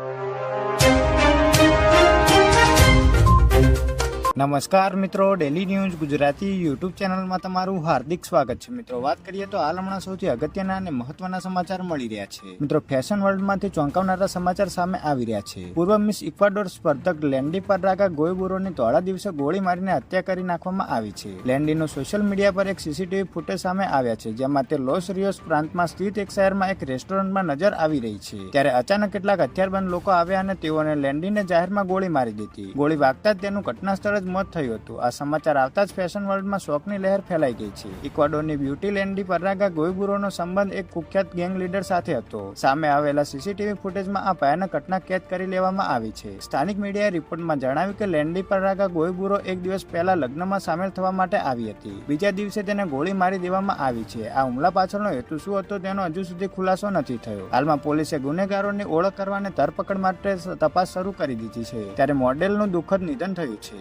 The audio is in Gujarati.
you. નમસ્કાર મિત્રો ડેલી ન્યૂઝ ગુજરાતી યુટ્યુબ ચેનલમાં તમારું હાર્દિક સ્વાગત છે. મિત્રો, વાત કરીએ તો હાલ હમણાં સૌથી અગત્યના અને મહત્વના સમાચાર મળી રહ્યા છે. મિત્રો ફેશન વર્લ્ડમાંથી ચોંકાવનારા સમાચાર સામે આવી રહ્યા છે. પૂર્વ મિસ ઇક્વાડોર સ્પર્ધક લેન્ડી પરાગા ગોયબુરોની ધોળા દિવસે ગોળી મારીને હત્યા કરી નાખવામાં આવી છે. લેન્ડીનો સોશિયલ મીડિયા પર એક સીસીટીવી ફૂટેજ સામે આવ્યા છે, જેમાં તે લોસ રિયોસ પ્રાંતમાં સ્થિત એક શહેરમાં એક રેસ્ટોરન્ટમાં નજર આવી રહી છે. ત્યારે અચાનક કેટલાક હથિયારબંધ લોકો આવ્યા અને તેઓને લેન્ડીને જાહેરમાં ગોળી મારી દીધી. ગોળી વાગતા જ તેનું ઘટના સ્થળે જ મોત થયું હતું. આ સમાચાર આવતા જ ફેશન વર્લ્ડમાં શોકની લહેર ફેલાઈ ગઈ છે. ઇક્વાડોરની બ્યુટી લેન્ડી પરાગા ગોયબુરોનો સંબંધ એક કુખ્યાત ગેંગ લીડર સાથે હતો. સામે આવેલા સીસીટીવી ફૂટેજમાં આ ભયાનક ઘટના કેદ કરી લેવામાં આવી છે. સ્થાનિક મીડિયાએ રિપોર્ટમાં જણાવ્યું કે લેન્ડી પરાગા ગોયબુરો એક દિવસ પહેલા લગ્નમાં સામેલ થવા માટે આવી હતી. બીજા દિવસે તેને ગોળી મારી દેવામાં આવી છે. આ હુમલા પાછળનો હેતુ શું હતો તેનો હજુ સુધી ખુલાસો નથી થયો. હાલમાં પોલીસે ગુનેગારોની ઓળખ કરવા અને ધરપકડ માટે તપાસ શરૂ કરી દીધી છે. ત્યારે મોડેલનું દુઃખદ નિધન થયું છે.